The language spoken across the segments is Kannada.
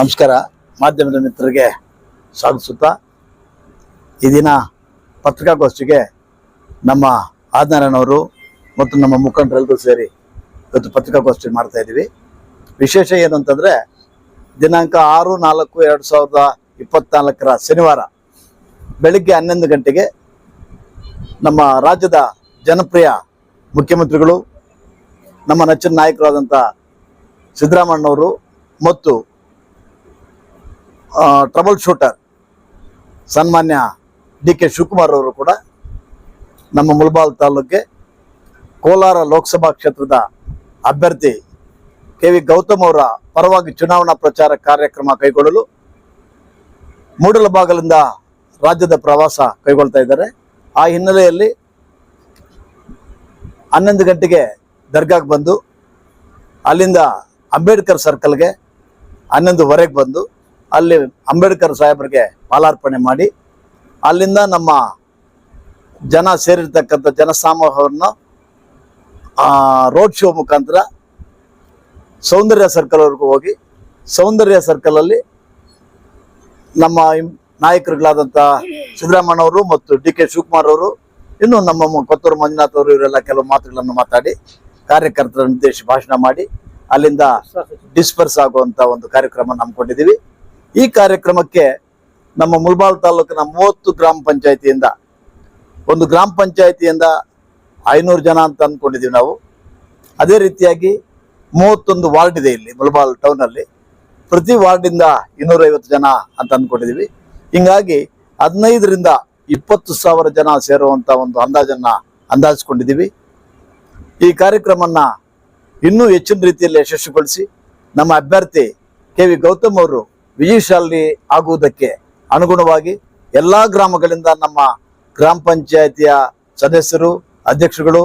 ನಮಸ್ಕಾರ. ಮಾಧ್ಯಮದ ಮಿತ್ರರಿಗೆ ಸ್ವಾಗತಿಸುತ್ತಾ ಈ ದಿನ ಪತ್ರಿಕಾಗೋಷ್ಠಿಗೆ ನಮ್ಮ ಆದನಾರಾಯಣವರು ಮತ್ತು ನಮ್ಮ ಮುಖಂಡರೆಲ್ಲರೂ ಸೇರಿ ಇವತ್ತು ಪತ್ರಿಕಾಗೋಷ್ಠಿ ಮಾಡ್ತಾ ಇದ್ದೀವಿ. ವಿಶೇಷ ಏನು ದಿನಾಂಕ ಆರು, ನಾಲ್ಕು, ಎರಡು ಸಾವಿರದ ಇಪ್ಪತ್ನಾಲ್ಕರ ಶನಿವಾರ ಬೆಳಿಗ್ಗೆ ಹನ್ನೊಂದು ಗಂಟೆಗೆ ನಮ್ಮ ರಾಜ್ಯದ ಜನಪ್ರಿಯ ಮುಖ್ಯಮಂತ್ರಿಗಳು, ನಮ್ಮ ನೆಚ್ಚಿನ ನಾಯಕರಾದಂಥ ಸಿದ್ದರಾಮಣ್ಣವರು ಮತ್ತು ಟ್ರಬಲ್ ಶೂಟರ್ ಸನ್ಮಾನ್ಯ ಡಿ ಕೆ ಶಿವಕುಮಾರ್ ಅವರು ಕೂಡ ನಮ್ಮ ಮುಲ್ಬಾಲ್ ತಾಲೂಕಿಗೆ ಕೋಲಾರ ಲೋಕಸಭಾ ಕ್ಷೇತ್ರದ ಅಭ್ಯರ್ಥಿ ಕೆ ವಿ ಗೌತಮ್ ಅವರ ಪರವಾಗಿ ಚುನಾವಣಾ ಪ್ರಚಾರ ಕಾರ್ಯಕ್ರಮ ಕೈಗೊಳ್ಳಲು ಮೂಡಲಬಾಗಲಿಂದ ರಾಜ್ಯದ ಪ್ರವಾಸ ಕೈಗೊಳ್ತಾ ಇದ್ದಾರೆ. ಆ ಹಿನ್ನೆಲೆಯಲ್ಲಿ ಹನ್ನೊಂದು ಗಂಟೆಗೆ ದರ್ಗಾಗೆ ಬಂದು, ಅಲ್ಲಿಂದ ಅಂಬೇಡ್ಕರ್ ಸರ್ಕಲ್ಗೆ ಹನ್ನೊಂದುವರೆಗೆ ಬಂದು ಅಲ್ಲಿ ಅಂಬೇಡ್ಕರ್ ಸಾಹೇಬರಿಗೆ ಪಾಲಾರ್ಪಣೆ ಮಾಡಿ ಅಲ್ಲಿಂದ ನಮ್ಮ ಜನ ಸೇರಿರ್ತಕ್ಕಂಥ ಜನಸಾಮೂಹವನ್ನು ರೋಡ್ ಶೋ ಮುಖಾಂತರ ಸೌಂದರ್ಯ ಸರ್ಕಲ್ವರೆಗೂ ಹೋಗಿ ಸೌಂದರ್ಯ ಸರ್ಕಲಲ್ಲಿ ನಮ್ಮ ನಾಯಕರುಗಳಾದಂಥ ಸಿದ್ದರಾಮಣ್ಣವರು ಮತ್ತು ಡಿ ಕೆ ಶಿವಕುಮಾರ್ ಅವರು ಇನ್ನು ನಮ್ಮ ಕೊತ್ತೂರು ಮಂಜುನಾಥ್ ಅವರು ಇವರೆಲ್ಲ ಕೆಲವು ಮಾತುಗಳನ್ನು ಮಾತಾಡಿ ಕಾರ್ಯಕರ್ತರ ಉದ್ದೇಶ ಭಾಷಣ ಮಾಡಿ ಅಲ್ಲಿಂದ ಡಿಸ್ಪರ್ಸ್ ಆಗುವಂಥ ಒಂದು ಕಾರ್ಯಕ್ರಮ ಹಮ್ಮಿಕೊಂಡಿದ್ದೀವಿ ಈ ಕಾರ್ಯಕ್ರಮಕ್ಕೆ ನಮ್ಮ ಮುಲ್ಬಾಲ್ ತಾಲೂಕಿನ ಮೂವತ್ತು ಗ್ರಾಮ ಪಂಚಾಯತಿಯಿಂದ, ಒಂದು ಗ್ರಾಮ ಪಂಚಾಯತಿಯಿಂದ ಐನೂರು ಜನ ಅಂತ ಅಂದ್ಕೊಂಡಿದ್ದೀವಿ ನಾವು. ಅದೇ ರೀತಿಯಾಗಿ ಮೂವತ್ತೊಂದು ವಾರ್ಡ್ ಇದೆ ಇಲ್ಲಿ ಮುಲ್ಬಾಲ್ ಟೌನಲ್ಲಿ ಪ್ರತಿ ವಾರ್ಡಿಂದ ಇನ್ನೂರೈವತ್ತು ಜನ ಅಂತ ಅಂದ್ಕೊಂಡಿದ್ದೀವಿ. ಹಿಂಗಾಗಿ ಹದಿನೈದರಿಂದ ಇಪ್ಪತ್ತು ಸಾವಿರ ಜನ ಸೇರುವಂಥ ಒಂದು ಅಂದಾಜನ್ನ ಅಂದಾಜಿಸ್ಕೊಂಡಿದ್ದೀವಿ. ಈ ಕಾರ್ಯಕ್ರಮನ ಇನ್ನೂ ಹೆಚ್ಚಿನ ರೀತಿಯಲ್ಲಿ ಯಶಸ್ವಿಗೊಳಿಸಿ ನಮ್ಮ ಅಭ್ಯರ್ಥಿ ಕೆ ವಿ ಗೌತಮ್ ಅವರು ವಿಜಯಶಾಲಿ ಆಗುವುದಕ್ಕೆ ಅನುಗುಣವಾಗಿ ಎಲ್ಲಾ ಗ್ರಾಮಗಳಿಂದ ನಮ್ಮ ಗ್ರಾಮ ಪಂಚಾಯತಿಯ ಸದಸ್ಯರು, ಅಧ್ಯಕ್ಷರುಗಳು,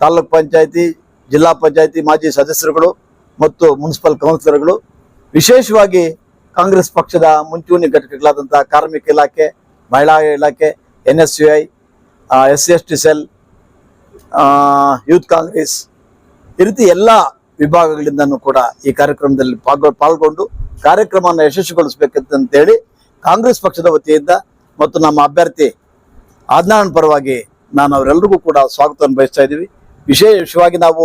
ತಾಲೂಕ್ ಪಂಚಾಯಿತಿ, ಜಿಲ್ಲಾ ಪಂಚಾಯಿತಿ ಮಾಜಿ ಸದಸ್ಯರುಗಳು ಮತ್ತು ಮುನ್ಸಿಪಲ್ ಕೌನ್ಸಿಲರ್ಗಳು, ವಿಶೇಷವಾಗಿ ಕಾಂಗ್ರೆಸ್ ಪಕ್ಷದ ಮುಂಚೂಣಿ ಘಟಕಗಳಾದಂಥ ಕಾರ್ಮಿಕ ಇಲಾಖೆ, ಮಹಿಳಾ ಇಲಾಖೆ N S U I S S T cell youth Congress ಈ ರೀತಿ ಎಲ್ಲ ವಿಭಾಗಗಳಿಂದನೂ ಕೂಡ ಈ ಕಾರ್ಯಕ್ರಮದಲ್ಲಿ ಪಾಲ್ಗೊ, ಪಾಲ್ಗೊಂಡು ಕಾರ್ಯಕ್ರಮವನ್ನು ಯಶಸ್ವಿಗೊಳಿಸಬೇಕಂತೇಳಿ ಕಾಂಗ್ರೆಸ್ ಪಕ್ಷದ ವತಿಯಿಂದ ಮತ್ತು ನಮ್ಮ ಅಭ್ಯರ್ಥಿ ಆಜ್ಞಾನ್ ಪರವಾಗಿ ನಾನು ಅವರೆಲ್ಲರಿಗೂ ಕೂಡ ಸ್ವಾಗತವನ್ನು ಬಯಸ್ತಾ ಇದ್ದೀವಿ. ವಿಶೇಷವಾಗಿ ನಾವು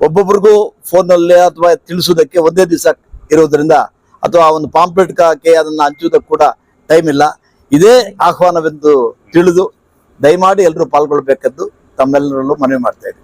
ಒಬ್ಬೊಬ್ರಿಗೂ ಫೋನಲ್ಲಿ ಅಥವಾ ತಿಳಿಸುವುದಕ್ಕೆ ಒಂದೇ ದಿವಸ ಇರೋದ್ರಿಂದ ಅಥವಾ ಒಂದು ಪಾಂಪ್ಲೆಟ್ ಹಾಕಿ ಅದನ್ನು ಹಂಚುವುದಕ್ಕೆ ಕೂಡ ಟೈಮ್ ಇಲ್ಲ. ಇದೇ ಆಹ್ವಾನವೆಂದು ತಿಳಿದು ದಯಮಾಡಿ ಎಲ್ಲರೂ ಪಾಲ್ಗೊಳ್ಬೇಕೆಂದು ತಮ್ಮೆಲ್ಲರಲ್ಲೂ ಮನವಿ ಮಾಡ್ತಾ ಇದ್ದೀವಿ